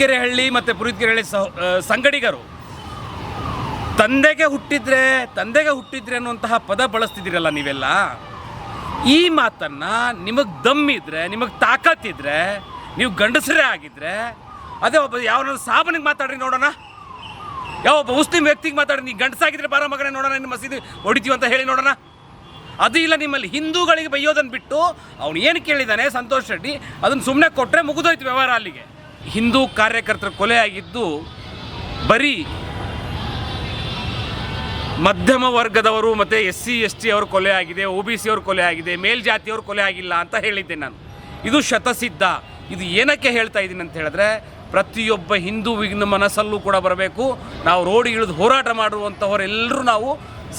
ಕೆರೆಹಳ್ಳಿ ಮತ್ತು ಪುರಿತ್ಕೆರೆಹಳ್ಳಿ ಸಹ ಸಂಗಡಿಗರು. ತಂದೆಗೆ ಹುಟ್ಟಿದ್ರೆ ತಂದೆಗೆ ಹುಟ್ಟಿದ್ರೆ ಅನ್ನುವಂತಹ ಪದ ಬಳಸ್ತಿದ್ದೀರಲ್ಲ ನೀವೆಲ್ಲ? ಈ ಮಾತನ್ನು ನಿಮಗೆ ದಮ್ಮಿದ್ರೆ ನಿಮಗೆ ತಾಕತ್ತಿದ್ರೆ ನೀವು ಗಂಡಸರೇ ಆಗಿದ್ರೆ, ಅದೇ ಒಬ್ಬ ಯಾವ ಸಾಬನಿಗೆ ಮಾತಾಡ್ರಿ ನೋಡೋಣ. ಯಾವ ಒಬ್ಬ ಮುಸ್ಲಿಂ ವ್ಯಕ್ತಿಗೆ ಮಾತಾಡಿ ನೀವು ಗಂಡಸಾಗಿದ್ರೆ ಬಾರ ಮಗನೇ ನೋಡೋಣ ನಿಮ್ಮ ಮಸೀದಿ ಹೊಡಿತೀವಿ ಅಂತ ಹೇಳಿ ನೋಡೋಣ. ಅದು ಇಲ್ಲ ನಿಮ್ಮಲ್ಲಿ ಹಿಂದೂಗಳಿಗೆ ಬೈಯೋದನ್ನು ಬಿಟ್ಟು, ಅವನು ಏನು ಕೇಳಿದ್ದಾನೆ ಸಂತೋಷ್ ರೆಡ್ಡಿ ಅದನ್ನು ಸುಮ್ಮನೆ ಕೊಟ್ಟರೆ ಮುಗಿದೋಯ್ತು ವ್ಯವಹಾರ ಅಲ್ಲಿಗೆ. ಹಿಂದೂ ಕಾರ್ಯಕರ್ತರ ಕೊಲೆ ಆಗಿದ್ದು ಬರೀ ಮಧ್ಯಮ ವರ್ಗದವರು ಮತ್ತು ಎಸ್ ಸಿ, ಎಸ್ ಟಿ ಅವ್ರ ಕೊಲೆ ಆಗಿದೆ ಒ ಬಿ ಸಿ ಅವ್ರ ಕೊಲೆ ಆಗಿದೆ ಮೇಲ್ಜಾತಿಯವ್ರ ಕೊಲೆ ಆಗಿಲ್ಲ ಅಂತ ಹೇಳಿದ್ದೆ ನಾನು. ಇದು ಶತಸಿದ್ಧ. ಇದು ಏನಕ್ಕೆ ಹೇಳ್ತಾ ಇದ್ದೀನಿ ಅಂತ ಹೇಳಿದ್ರೆ ಪ್ರತಿಯೊಬ್ಬ ಹಿಂದೂವಿನ ಮನಸ್ಸಲ್ಲೂ ಕೂಡ ಬರಬೇಕು. ನಾವು ರೋಡ್ ಇಳಿದು ಹೋರಾಟ ಮಾಡುವಂಥವರೆಲ್ಲರೂ ನಾವು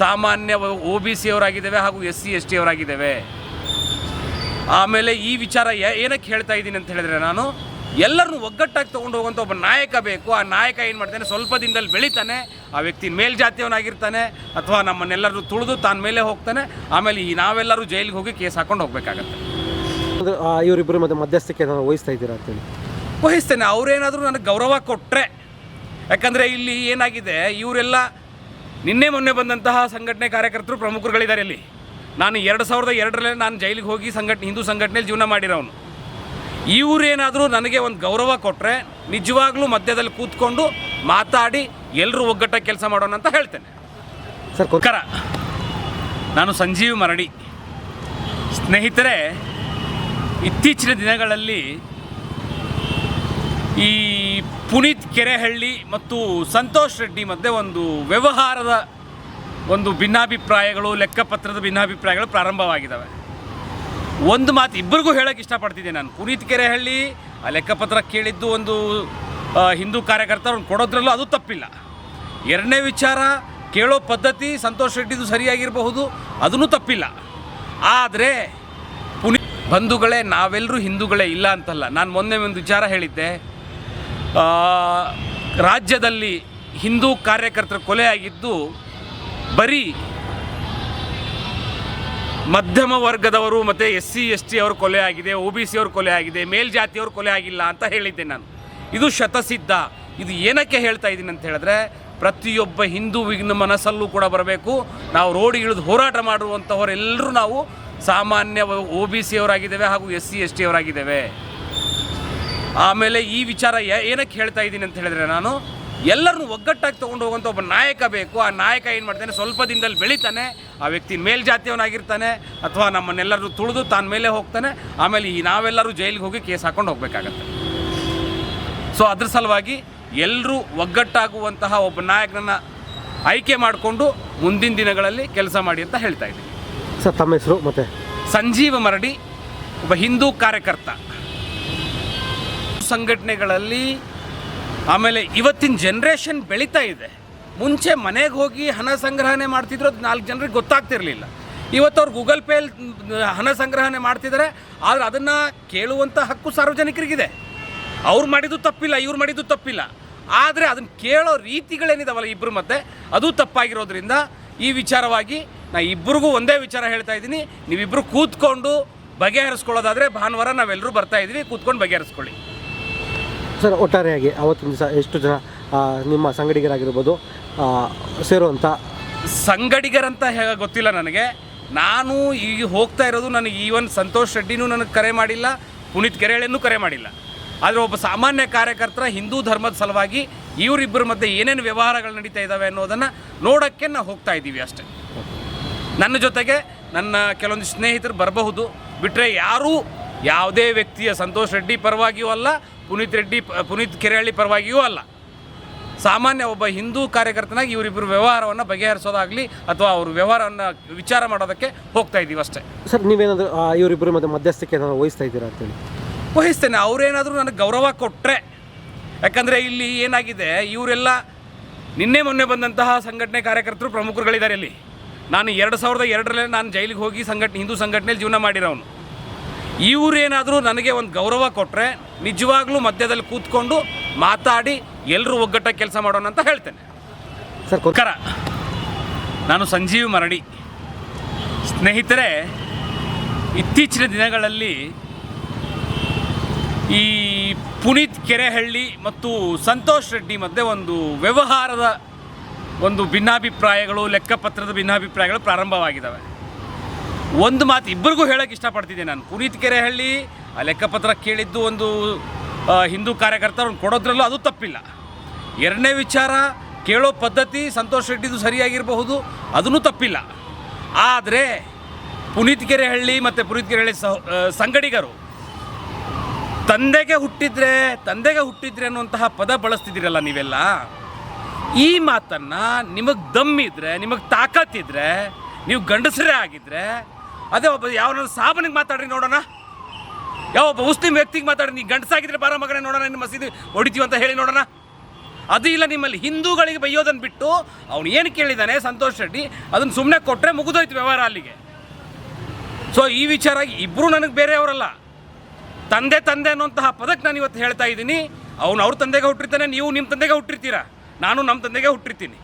ಸಾಮಾನ್ಯ ಒ ಬಿ ಸಿ ಅವರಾಗಿದ್ದೇವೆ ಹಾಗೂ ಎಸ್ ಸಿ, ಎಸ್ ಟಿ ಅವರಾಗಿದ್ದೇವೆ. ಆಮೇಲೆ ಈ ವಿಚಾರ ಏನಕ್ಕೆ ಹೇಳ್ತಾ ಇದ್ದೀನಿ ಅಂತ ಹೇಳಿದ್ರೆ ನಾನು ಎಲ್ಲರನ್ನು ಒಗ್ಗಟ್ಟಾಗಿ ತೊಗೊಂಡು ಹೋಗುವಂಥ ಒಬ್ಬ ನಾಯಕ ಬೇಕು. ಆ ನಾಯಕ ಏನು ಮಾಡ್ತಾನೆ? ಸ್ವಲ್ಪ ದಿನದಲ್ಲಿ ಬೆಳಿತಾನೆ. ಆ ವ್ಯಕ್ತಿ ಮೇಲ್ಜಾತಿಯವನಾಗಿರ್ತಾನೆ. ಅಥವಾ ನಮ್ಮನ್ನೆಲ್ಲರೂ ತುಳಿದು ತಾನು ಮೇಲೆ ಹೋಗ್ತಾನೆ. ಆಮೇಲೆ ಈ ನಾವೆಲ್ಲರೂ ಜೈಲಿಗೆ ಹೋಗಿ ಕೇಸ್ ಹಾಕೊಂಡು ಹೋಗಬೇಕಾಗತ್ತೆ. ಇವರಿಬ್ಬರು ಮತ್ತೆ ಮಧ್ಯಸ್ಥಿಕೆ ನಾನು ವಹಿಸ್ತಾ ಇದ್ದೀರಾ ಅಂತೇಳಿ ವಹಿಸ್ತೇನೆ. ಅವರೇನಾದರೂ ನನಗೆ ಗೌರವ ಕೊಟ್ಟರೆ ಯಾಕಂದರೆ ಇಲ್ಲಿ ಏನಾಗಿದೆ? ಇವರೆಲ್ಲ ನಿನ್ನೆ ಮೊನ್ನೆ ಬಂದಂತಹ ಸಂಘಟನೆ ಕಾರ್ಯಕರ್ತರು ಪ್ರಮುಖರುಗಳಿದ್ದಾರೆ ಇಲ್ಲಿ. ನಾನು ಎರಡು ಸಾವಿರದ ಎರಡರಲ್ಲೇ ನಾನು ಜೈಲಿಗೆ ಹೋಗಿ ಸಂಘಟನೆ ಹಿಂದೂ ಸಂಘಟನೆಯಲ್ಲಿ ಜೀವನ ಮಾಡಿರೋನು. ಇವರೇನಾದರೂ ನನಗೆ ಒಂದು ಗೌರವ ಕೊಟ್ಟರೆ ನಿಜವಾಗ್ಲೂ ಮಧ್ಯದಲ್ಲಿ ಕೂತ್ಕೊಂಡು ಮಾತಾಡಿ ಎಲ್ಲರೂ ಒಗ್ಗಟ್ಟ ಕೆಲಸ ಮಾಡೋಣ ಅಂತ ಹೇಳ್ತೇನೆ. ಸರ್ ಕೊ- ನಮಸ್ಕಾರ ನಾನು ಸಂಜೀವ್ ಮರಡಿ. ಸ್ನೇಹಿತರೆ ಇತ್ತೀಚಿನ ದಿನಗಳಲ್ಲಿ ಈ ಪುನೀತ್ ಕೆರೆಹಳ್ಳಿ ಮತ್ತು ಸಂತೋಷ್ ರೆಡ್ಡಿ ಮಧ್ಯೆ ಒಂದು ವ್ಯವಹಾರದ ಒಂದು ಭಿನ್ನಾಭಿಪ್ರಾಯಗಳು ಲೆಕ್ಕಪತ್ರದ ಭಿನ್ನಾಭಿಪ್ರಾಯಗಳು ಪ್ರಾರಂಭವಾಗಿದ್ದಾವೆ. ಒಂದು ಮಾತು ಇಬ್ಬರಿಗೂ ಹೇಳೋಕ್ಕೆ ಇಷ್ಟಪಡ್ತಿದ್ದೆ ನಾನು. ಪುನೀತ್ ಕೆರೆಹಳ್ಳಿ, ಆ ಲೆಕ್ಕಪತ್ರ ಕೇಳಿದ್ದು ಒಂದು ಹಿಂದೂ ಕಾರ್ಯಕರ್ತ ಅವ್ರನ್ನ ಕೊಡೋದ್ರಲ್ಲೂ ಅದು ತಪ್ಪಿಲ್ಲ. ಎರಡನೇ ವಿಚಾರ, ಕೇಳೋ ಪದ್ಧತಿ ಸಂತೋಷ್ ರೆಡ್ಡಿದು ಸರಿಯಾಗಿರಬಹುದು, ಅದನ್ನು ತಪ್ಪಿಲ್ಲ. ಆದರೆ, ಪುನೀತ್ ಬಂಧುಗಳೇ ನಾವೆಲ್ಲರೂ ಹಿಂದೂಗಳೇ ಇಲ್ಲ ಅಂತಲ್ಲ. ನಾನು ಮೊನ್ನೆ ಒಂದು ವಿಚಾರ ಹೇಳಿದ್ದೆ. ರಾಜ್ಯದಲ್ಲಿ ಹಿಂದೂ ಕಾರ್ಯಕರ್ತರ ಕೊಲೆ ಆಗಿದ್ದು, ಬರೀ ಮಧ್ಯಮ ವರ್ಗದವರು ಮತ್ತು ಎಸ್ ಸಿ, ಎಸ್ ಟಿ ಅವರು ಕೊಲೆ ಆಗಿದೆ ಒ ಬಿ ಸಿ ಅವ್ರ ಕೊಲೆ ಆಗಿದೆ, ಮೇಲ್ಜಾತಿಯವ್ರ ಕೊಲೆ ಆಗಿಲ್ಲ ಅಂತ ಹೇಳಿದ್ದೆ ನಾನು. ಇದು ಶತಸಿದ್ಧ. ಇದು ಏನಕ್ಕೆ ಹೇಳ್ತಾ ಇದ್ದೀನಿ ಅಂತ ಹೇಳಿದ್ರೆ, ಪ್ರತಿಯೊಬ್ಬ ಹಿಂದೂವಿನ ಮನಸ್ಸಲ್ಲೂ ಕೂಡ ಬರಬೇಕು. ನಾವು ರೋಡ್ ಇಳಿದು ಹೋರಾಟ ಮಾಡುವಂಥವರೆಲ್ಲರೂ ನಾವು ಸಾಮಾನ್ಯ ಒ ಬಿ ಸಿ ಅವರಾಗಿದ್ದೇವೆ ಹಾಗೂ ಎಸ್ ಸಿ, ಎಸ್ ಟಿ ಅವರಾಗಿದ್ದೇವೆ. ಆಮೇಲೆ ಈ ವಿಚಾರ ಏನಕ್ಕೆ ಹೇಳ್ತಾ ಇದ್ದೀನಿ ಅಂತ ಹೇಳಿದ್ರೆ ನಾನು ಎಲ್ಲರನ್ನು ಒಗ್ಗಟ್ಟಾಗಿ ತೊಗೊಂಡು ಹೋಗುವಂಥ ಒಬ್ಬ ನಾಯಕ ಬೇಕು. ಆ ನಾಯಕ ಏನು ಮಾಡ್ತಾನೆ? ಸ್ವಲ್ಪ ದಿನದಲ್ಲಿ ಬೆಳಿತಾನೆ. ಆ ವ್ಯಕ್ತಿ ಮೇಲ್ಜಾತಿಯವನಾಗಿರ್ತಾನೆ. ಅಥವಾ ನಮ್ಮನ್ನೆಲ್ಲರೂ ತುಳಿದು ತಾನ ಮೇಲೆ ಹೋಗ್ತಾನೆ. ಆಮೇಲೆ ಈ ನಾವೆಲ್ಲರೂ ಜೈಲಿಗೆ ಹೋಗಿ ಕೇಸ್ ಹಾಕೊಂಡು ಹೋಗಬೇಕಾಗತ್ತೆ. ಸೊ ಅದ್ರ ಸಲುವಾಗಿ ಎಲ್ಲರೂ ಒಗ್ಗಟ್ಟಾಗುವಂತಹ ಒಬ್ಬ ನಾಯಕನನ್ನು ಆಯ್ಕೆ ಮಾಡಿಕೊಂಡು ಮುಂದಿನ ದಿನಗಳಲ್ಲಿ ಕೆಲಸ ಮಾಡಿ ಅಂತ ಹೇಳ್ತಾ ಇದ್ದೀನಿ. ಸರ್ ತಮ್ಮ ಹೆಸರು ಮತ್ತೆ? ಸಂಜೀವ ಮರಡಿ ಒಬ್ಬ ಹಿಂದೂ ಕಾರ್ಯಕರ್ತ. ಸಂಘಟನೆಗಳಲ್ಲಿ ಆಮೇಲೆ ಇವತ್ತಿನ ಜನ್ರೇಷನ್ ಬೆಳೀತಾ ಇದೆ. ಮುಂಚೆ ಮನೆಗೆ ಹೋಗಿ ಹಣ ಸಂಗ್ರಹಣೆ ಮಾಡ್ತಿದ್ರು ಅದು ನಾಲ್ಕು ಜನರಿಗೆ ಗೊತ್ತಾಗ್ತಿರಲಿಲ್ಲ. ಇವತ್ತು ಅವ್ರು ಗೂಗಲ್ ಪೇಲಿ ಹಣ ಸಂಗ್ರಹಣೆ ಮಾಡ್ತಿದ್ದಾರೆ ಆದರೆ ಅದನ್ನು ಕೇಳುವಂಥ ಹಕ್ಕು ಸಾರ್ವಜನಿಕರಿಗಿದೆ. ಅವ್ರು ಮಾಡಿದ್ದು ತಪ್ಪಿಲ್ಲ, ಇವ್ರು ಮಾಡಿದ್ದು ತಪ್ಪಿಲ್ಲ. ಆದರೆ ಅದನ್ನು ಕೇಳೋ ರೀತಿಗಳೇನಿದಾವಲ್ಲ ಇಬ್ಬರು ಮತ್ತೆ, ಅದು ತಪ್ಪಾಗಿರೋದ್ರಿಂದ ಈ ವಿಚಾರವಾಗಿ ನಾ ಇಬ್ಬರಿಗೂ ಒಂದೇ ವಿಚಾರ ಹೇಳ್ತಾ ಇದ್ದೀನಿ. ನೀವಿಬ್ಬರು ಕೂತ್ಕೊಂಡು ಬಗೆಹರಿಸ್ಕೊಳ್ಳೋದಾದರೆ ಭಾನುವಾರ ನಾವೆಲ್ಲರೂ ಬರ್ತಾ ಇದ್ದೀವಿ, ಕೂತ್ಕೊಂಡು ಬಗೆಹರಿಸ್ಕೊಳ್ಳಿ. ಸರ್, ಒಟ್ಟಾರೆಯಾಗಿ ಅವತ್ತಿನ ದಿವಸ ಎಷ್ಟು ಜನ ನಿಮ್ಮ ಸಂಗಡಿಗರಾಗಿರ್ಬೋದು ಸೇರುವಂಥ ಸಂಗಡಿಗರಂತ ಹೇಗ ಗೊತ್ತಿಲ್ಲ ನನಗೆ. ನಾನು ಈಗ ಹೋಗ್ತಾ ಇರೋದು ನನಗೆ ಈವನ್ ಸಂತೋಷ್ ರೆಡ್ಡಿನೂ ನನಗೆ ಕರೆ ಮಾಡಿಲ್ಲ, ಪುನೀತ್ ಕೆರೆಳೆನೂ ಕರೆ ಮಾಡಿಲ್ಲ. ಆದರೆ ಒಬ್ಬ ಸಾಮಾನ್ಯ ಕಾರ್ಯಕರ್ತರ ಹಿಂದೂ ಧರ್ಮದ ಸಲುವಾಗಿ ಇವರಿಬ್ಬರ ಮಧ್ಯೆ ಏನೇನು ವ್ಯವಹಾರಗಳು ನಡೀತಾ ಇದ್ದಾವೆ ಅನ್ನೋದನ್ನು ನೋಡೋಕ್ಕೆ ನಾವು ಹೋಗ್ತಾ ಇದ್ದೀವಿ ಅಷ್ಟೇ. ನನ್ನ ಜೊತೆಗೆ ನನ್ನ ಕೆಲವೊಂದು ಸ್ನೇಹಿತರು ಬರಬಹುದು. ಬಿಟ್ಟರೆ ಯಾರೂ ಯಾವುದೇ ವ್ಯಕ್ತಿಯ ಸಂತೋಷ್ ರೆಡ್ಡಿ ಪರವಾಗಿಯೂ ಅಲ್ಲ ಪುನೀತ್ ರೆಡ್ಡಿ ಪುನೀತ್ ಕೆರೆಹಳ್ಳಿ ಪರವಾಗಿಯೂ ಅಲ್ಲ. ಸಾಮಾನ್ಯ ಒಬ್ಬ ಹಿಂದೂ ಕಾರ್ಯಕರ್ತನಾಗಿ ಇವರಿಬ್ಬರು ವ್ಯವಹಾರವನ್ನು ಬಗೆಹರಿಸೋದಾಗಲಿ ಅಥವಾ ಅವರು ವ್ಯವಹಾರವನ್ನು ವಿಚಾರ ಮಾಡೋದಕ್ಕೆ ಹೋಗ್ತಾ ಇದ್ದೀವಿ ಅಷ್ಟೇ. ಸರ್ ನೀವೇನಾದರೂ ಇವರಿಬ್ಬರು ಮತ್ತೆ ಮಧ್ಯಸ್ಥಿಕೆ ಏನಾದ್ರು ವಹಿಸ್ತಾ ಇದ್ದೀರಾ ಅಂತೇಳಿ ವಹಿಸ್ತೇನೆ. ಅವರೇನಾದರೂ ನನಗೆ ಗೌರವ ಕೊಟ್ಟರೆ ಯಾಕಂದರೆ ಇಲ್ಲಿ ಏನಾಗಿದೆ ಇವರೆಲ್ಲ ನಿನ್ನೆ ಮೊನ್ನೆ ಬಂದಂತಹ ಸಂಘಟನೆ ಕಾರ್ಯಕರ್ತರು ಪ್ರಮುಖರುಗಳಿದ್ದಾರೆ ಇಲ್ಲಿ. ನಾನು ಎರಡು ಸಾವಿರದ ಎರಡರಲ್ಲೇ ನಾನು ಜೈಲಿಗೆ ಹೋಗಿ ಸಂಘಟನೆ ಹಿಂದೂ ಸಂಘಟನೆಯಲ್ಲಿ ಜೀವನ ಮಾಡಿರೋನು. ಇವರೇನಾದರೂ ನನಗೆ ಒಂದು ಗೌರವ ಕೊಟ್ಟರೆ ನಿಜವಾಗ್ಲೂ ಮಧ್ಯದಲ್ಲಿ ಕೂತ್ಕೊಂಡು ಮಾತಾಡಿ ಎಲ್ಲರೂ ಒಗ್ಗಟ್ಟಾಗಿ ಕೆಲಸ ಮಾಡೋಣ ಅಂತ ಹೇಳ್ತೇನೆ. ಸರ್ ಕೊ- ನಮಸ್ಕಾರ ನಾನು ಸಂಜೀವ್ ಮರಡಿ. ಸ್ನೇಹಿತರೆ ಇತ್ತೀಚಿನ ದಿನಗಳಲ್ಲಿ ಈ ಪುನೀತ್ ಕೆರೆಹಳ್ಳಿ ಮತ್ತು ಸಂತೋಷ್ ರೆಡ್ಡಿ ಮಧ್ಯೆ ಒಂದು ವ್ಯವಹಾರದ ಒಂದು ಭಿನ್ನಾಭಿಪ್ರಾಯಗಳು ಲೆಕ್ಕಪತ್ರದ ಭಿನ್ನಾಭಿಪ್ರಾಯಗಳು ಪ್ರಾರಂಭವಾಗಿದ್ದಾವೆ. ಒಂದು ಮಾತು ಇಬ್ಬರಿಗೂ ಹೇಳೋಕೆ ಇಷ್ಟಪಡ್ತಿದ್ದೆ ನಾನು. ಪುನೀತ್ ಕೆರೆಹಳ್ಳಿ, ಆ ಲೆಕ್ಕಪತ್ರ ಕೇಳಿದ್ದು ಒಂದು ಹಿಂದೂ ಕಾರ್ಯಕರ್ತರನ್ನು ಕೊಡೋದ್ರಲ್ಲೂ ಅದು ತಪ್ಪಿಲ್ಲ. ಎರಡನೇ ವಿಚಾರ, ಕೇಳೋ ಪದ್ಧತಿ ಸಂತೋಷ್ ರೆಡ್ಡಿದು ಸರಿಯಾಗಿರಬಹುದು, ಅದನ್ನು ತಪ್ಪಿಲ್ಲ. ಆದರೆ, ಪುನೀತ್ ಕೆರೆಹಳ್ಳಿ ಮತ್ತು ಪುನೀತ್ ಕೆರೆಹಳ್ಳಿ ಸಂಗಡಿಗರು, ತಂದೆಗೆ ಹುಟ್ಟಿದ್ರೆ ತಂದೆಗೆ ಹುಟ್ಟಿದ್ರೆ ಅನ್ನುವಂತಹ ಪದ ಬಳಸ್ತಿದ್ದೀರಲ್ಲ ನೀವೆಲ್ಲ? ಈ ಮಾತನ್ನು ನಿಮಗೆ ದಮ್ಮಿದ್ರೆ, ನಿಮಗೆ ತಾಕತ್ತಿದ್ರೆ, ನೀವು ಗಂಡಸರೇ ಆಗಿದ್ರೆ ಅದೇ ಒಬ್ಬ ಯಾವ ಸಾಬನಿಗೆ ಮಾತಾಡ್ರಿ ನೋಡೋಣ. ಯಾವ ಒಬ್ಬ ಮುಸ್ಲಿಂ ವ್ಯಕ್ತಿಗೆ ಮಾತಾಡ್ರಿ ನೀವು ಗಂಡಸಾಗಿದ್ರೆ ಬಾರ ಮಗನೇ ನೋಡೋಣ ನಿಮ್ಮ ಮಸೀದಿ ಹೊಡಿತೀವಿ ಅಂತ ಹೇಳಿ ನೋಡೋಣ. ಅದು ಇಲ್ಲ ನಿಮ್ಮಲ್ಲಿ ಹಿಂದೂಗಳಿಗೆ ಬೈಯೋದನ್ನು ಬಿಟ್ಟು ಅವನು ಏನು ಕೇಳಿದ್ದಾನೆ ಸಂತೋಷ್ ರೆಡ್ಡಿ ಅದನ್ನು ಸುಮ್ಮನೆ ಕೊಟ್ಟರೆ ಮುಗಿದೋಯ್ತು ವ್ಯವಹಾರ ಅಲ್ಲಿಗೆ. ಸೊ ಈ ವಿಚಾರ ಇಬ್ಬರು ನನಗೆ ಬೇರೆಯವರಲ್ಲ. ತಂದೆ ತಂದೆ ಅನ್ನುವಂತಹ ಪದಕ್ಕೆ ನಾನು ಇವತ್ತು ಹೇಳ್ತಾ ಇದ್ದೀನಿ. ಅವನು ಅವ್ರ ತಂದೆಗೆ ಹುಟ್ಟಿರ್ತಾನೆ, ನೀವು ನಿಮ್ಮ ತಂದೆಗೆ ಹುಟ್ಟಿರ್ತೀರಾ? ನಾನು ನಮ್ಮ ತಂದೆಗೆ ಹುಟ್ಟಿರ್ತೀನಿ.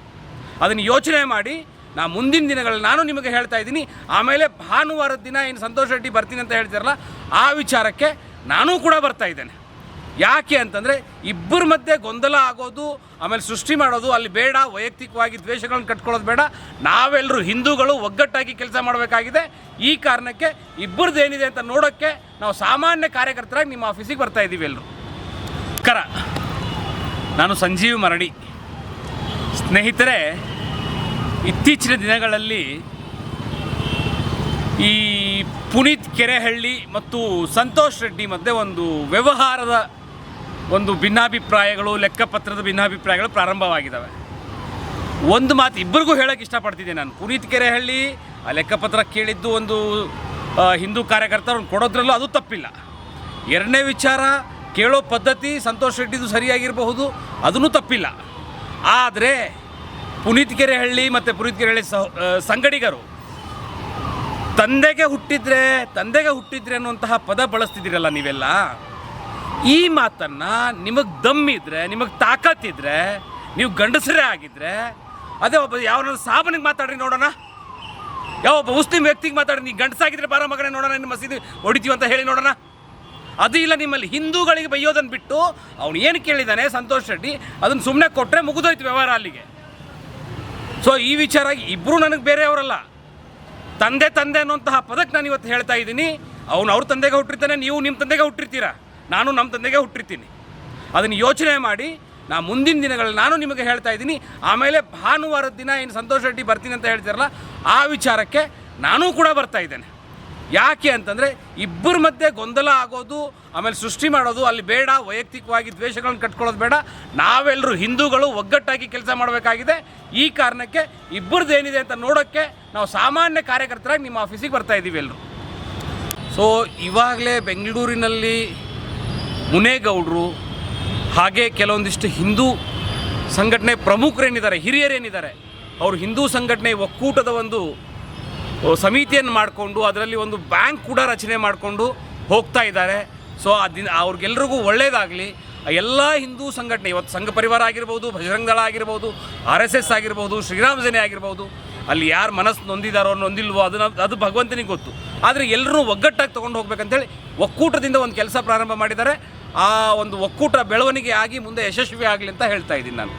ಅದನ್ನು ಯೋಚನೆ ಮಾಡಿ ನಾ ಮುಂದಿನ ದಿನಗಳಲ್ಲಿ ನಾನು ನಿಮಗೆ ಹೇಳ್ತಾ ಇದ್ದೀನಿ, ಆಮೇಲೆ ಭಾನುವಾರದ ದಿನ ಏನು ಸಂತೋಷ್ ರೆಡ್ಡಿ ಬರ್ತೀನಿ ಅಂತ ಹೇಳ್ತಾರಲ್ಲ, ಆ ವಿಚಾರಕ್ಕೆ ನಾನೂ ಕೂಡ ಬರ್ತಾ ಇದ್ದೇನೆ. ಯಾಕೆ ಅಂತಂದರೆ ಇಬ್ಬರ ಮಧ್ಯೆ ಗೊಂದಲ ಆಗೋದು, ಆಮೇಲೆ ಸೃಷ್ಟಿ ಮಾಡೋದು, ಅಲ್ಲಿ ಬೇಡ, ವೈಯಕ್ತಿಕವಾಗಿ ದ್ವೇಷಗಳನ್ನು ಕಟ್ಕೊಳ್ಳೋದು ಬೇಡ ನಾವೆಲ್ಲರೂ ಹಿಂದೂಗಳು ಒಗ್ಗಟ್ಟಾಗಿ ಕೆಲಸ ಮಾಡಬೇಕಾಗಿದೆ. ಈ ಕಾರಣಕ್ಕೆ ಇಬ್ಬರದ್ದು ಏನಿದೆ ಅಂತ ನೋಡೋಕ್ಕೆ ನಾವು ಸಾಮಾನ್ಯ ಕಾರ್ಯಕರ್ತರಾಗಿ ನಿಮ್ಮ ಆಫೀಸಿಗೆ ಬರ್ತಾ ಇದ್ದೀವಿ ಎಲ್ಲರೂ ಕರ, ನಾನು ಸಂಜೀವ್ ಮರಡಿ. ಸ್ನೇಹಿತರೆ ಇತ್ತೀಚಿನ ದಿನಗಳಲ್ಲಿ ಈ ಪುನೀತ್ ಕೆರೆಹಳ್ಳಿ ಮತ್ತು ಸಂತೋಷ್ ರೆಡ್ಡಿ ಮಧ್ಯೆ ಒಂದು ವ್ಯವಹಾರದ ಒಂದು ಭಿನ್ನಾಭಿಪ್ರಾಯಗಳು, ಲೆಕ್ಕಪತ್ರದ ಭಿನ್ನಾಭಿಪ್ರಾಯಗಳು ಪ್ರಾರಂಭವಾಗಿದ್ದಾವೆ. ಒಂದು ಮಾತು ಇಬ್ಬರಿಗೂ ಹೇಳೋಕೆ ಇಷ್ಟಪಡ್ತಿದ್ದೆ ನಾನು. ಪುನೀತ್ ಕೆರೆಹಳ್ಳಿ, ಆ ಲೆಕ್ಕಪತ್ರ ಕೇಳಿದ್ದು ಒಂದು ಹಿಂದೂ ಕಾರ್ಯಕರ್ತರನ್ನು ಕೊಡೋದ್ರಲ್ಲೂ ಅದು ತಪ್ಪಿಲ್ಲ. ಎರಡನೇ ವಿಚಾರ, ಕೇಳೋ ಪದ್ಧತಿ ಸಂತೋಷ್ ರೆಡ್ಡಿದು ಸರಿಯಾಗಿರಬಹುದು, ಅದನ್ನು ತಪ್ಪಿಲ್ಲ. ಆದರೆ ಪುನೀತ್ ಕೆರೆಹಳ್ಳಿ ಮತ್ತು ಪುನೀತ್ ಕೆರೆಹಳ್ಳಿ ಸಹ ಸಂಗಡಿಗರು. ತಂದೆಗೆ ಹುಟ್ಟಿದ್ರೆ ತಂದೆಗೆ ಹುಟ್ಟಿದ್ರೆ ಅನ್ನುವಂತಹ ಪದ ಬಳಸ್ತಿದ್ದೀರಲ್ಲ ನೀವೆಲ್ಲ? ಈ ಮಾತನ್ನು ನಿಮಗೆ ದಮ್ಮಿದ್ರೆ ನಿಮಗೆ ತಾಕತ್ತಿದ್ರೆ ನೀವು ಗಂಡಸರೇ ಆಗಿದ್ರೆ, ಅದೇ ಒಬ್ಬ ಯಾವ ಸಾಬನಿಗೆ ಮಾತಾಡ್ರಿ ನೋಡೋಣ. ಯಾವ ಒಬ್ಬ ಮುಸ್ಲಿಂ ವ್ಯಕ್ತಿಗೆ ಮಾತಾಡಿ ನೀವು ಗಂಡಸಾಗಿದ್ರೆ ಬಾರ ಮಗನೇ ನೋಡೋಣ ನಿಮ್ಮ ಮಸೀದಿ ಹೊಡಿತೀವಿ ಅಂತ ಹೇಳಿ ನೋಡೋಣ. ಅದು ಇಲ್ಲ ನಿಮ್ಮಲ್ಲಿ ಹಿಂದೂಗಳಿಗೆ ಬೈಯೋದನ್ನು ಬಿಟ್ಟು, ಅವನು ಏನು ಕೇಳಿದ್ದಾನೆ ಸಂತೋಷ್ ರೆಡ್ಡಿ ಅದನ್ನು ಸುಮ್ಮನೆ ಕೊಟ್ಟರೆ ಮುಗಿದೋಯ್ತು ವ್ಯವಹಾರ ಅಲ್ಲಿಗೆ. ಸೊ ಈ ವಿಚಾರ ಇಬ್ಬರು ನನಗೆ ಬೇರೆಯವರಲ್ಲ. ತಂದೆ ತಂದೆ ಅನ್ನುವಂತಹ ಪದಕ್ಕೆ ನಾನು ಇವತ್ತು ಹೇಳ್ತಾ ಇದ್ದೀನಿ. ಅವನು ಅವ್ರ ತಂದೆಗೆ ಹುಟ್ಟಿರ್ತಾನೆ, ನೀವು ನಿಮ್ಮ ತಂದೆಗೆ ಹುಟ್ಟಿರ್ತೀರಾ? ನಾನು ನಮ್ಮ ತಂದೆಗೆ ಹುಟ್ಟಿರ್ತೀನಿ. ಅದನ್ನು ಯೋಚನೆ ಮಾಡಿ, ನಾ ಮುಂದಿನ ದಿನಗಳಲ್ಲಿ ನಾನು ನಿಮಗೆ ಹೇಳ್ತಾ ಇದ್ದೀನಿ. ಆಮೇಲೆ ಭಾನುವಾರದ ದಿನ ಏನು ಸಂತೋಷ್ ರೆಡ್ಡಿ ಬರ್ತೀನಿ ಅಂತ ಹೇಳ್ತಾರಲ್ಲ, ಆ ವಿಚಾರಕ್ಕೆ ನಾನೂ ಕೂಡ ಬರ್ತಾ ಇದ್ದೇನೆ. ಯಾಕೆ ಅಂತಂದರೆ ಇಬ್ಬರ ಮಧ್ಯೆ ಗೊಂದಲ ಆಗೋದು, ಆಮೇಲೆ ಸೃಷ್ಟಿ ಮಾಡೋದು, ಅಲ್ಲಿ ಬೇಡ, ವೈಯಕ್ತಿಕವಾಗಿ ದ್ವೇಷಗಳನ್ನು ಕಟ್ಕೊಳ್ಳೋದು ಬೇಡ. ನಾವೆಲ್ಲರೂ ಹಿಂದೂಗಳು ಒಗ್ಗಟ್ಟಾಗಿ ಕೆಲಸ ಮಾಡಬೇಕಾಗಿದೆ. ಈ ಕಾರಣಕ್ಕೆ ಇಬ್ಬರದ್ದು ಏನಿದೆ ಅಂತ ನೋಡೋಕ್ಕೆ ನಾವು ಸಾಮಾನ್ಯ ಕಾರ್ಯಕರ್ತರಾಗಿ ನಿಮ್ಮ ಆಫೀಸಿಗೆ ಬರ್ತಾ ಇದ್ದೀವಿ ಎಲ್ಲರೂ ಸೊ ಇವಾಗಲೇ ಬೆಂಗಳೂರಿನಲ್ಲಿ ಮುನೇಗೌಡರು, ಹಾಗೆ ಕೆಲವೊಂದಿಷ್ಟು ಹಿಂದೂ ಸಂಘಟನೆ ಪ್ರಮುಖರೇನಿದ್ದಾರೆ, ಹಿರಿಯರೇನಿದ್ದಾರೆ, ಅವರು ಹಿಂದೂ ಸಂಘಟನೆ ಒಕ್ಕೂಟದ ಒಂದು ಸಮಿತಿಯನ್ನು ಮಾಡಿಕೊಂಡು ಅದರಲ್ಲಿ ಒಂದು ಬ್ಯಾಂಕ್ ಕೂಡ ರಚನೆ ಮಾಡಿಕೊಂಡು ಹೋಗ್ತಾ ಇದ್ದಾರೆ. ಸೊ ಅದಿನ ಅವ್ರಿಗೆಲ್ರಿಗೂ ಒಳ್ಳೆಯದಾಗಲಿ ಎಲ್ಲ ಹಿಂದೂ ಸಂಘಟನೆ, ಇವತ್ತು ಸಂಘ ಪರಿವಾರ ಆಗಿರ್ಬೋದು ಬಜರಂಗ ದಳ ಆಗಿರ್ಬೋದು, ಆರ್ ಎಸ್ ಎಸ್ ಆಗಿರ್ಬೋದು, ಶ್ರೀರಾಮ ಸೇನೆ ಆಗಿರ್ಬೋದು, ಅಲ್ಲಿ ಯಾರು ಮನಸ್ಸು ನೊಂದಿದಾರೋ ನೊಂದಿಲ್ವೋ ಅದನ್ನ, ಅದು ಭಗವಂತನಿಗೆ ಗೊತ್ತು. ಆದರೆ ಎಲ್ಲರೂ ಒಗ್ಗಟ್ಟಾಗಿ ತೊಗೊಂಡು ಹೋಗ್ಬೇಕಂತೇಳಿ ಒಕ್ಕೂಟದಿಂದ ಒಂದು ಕೆಲಸ ಪ್ರಾರಂಭ ಮಾಡಿದ್ದಾರೆ. ಆ ಒಂದು ಒಕ್ಕೂಟ ಬೆಳವಣಿಗೆ ಆಗಿ ಮುಂದೆ ಯಶಸ್ವಿ ಆಗಲಿ ಅಂತ ಹೇಳ್ತಾ ಇದ್ದೀನಿ ನಾನು.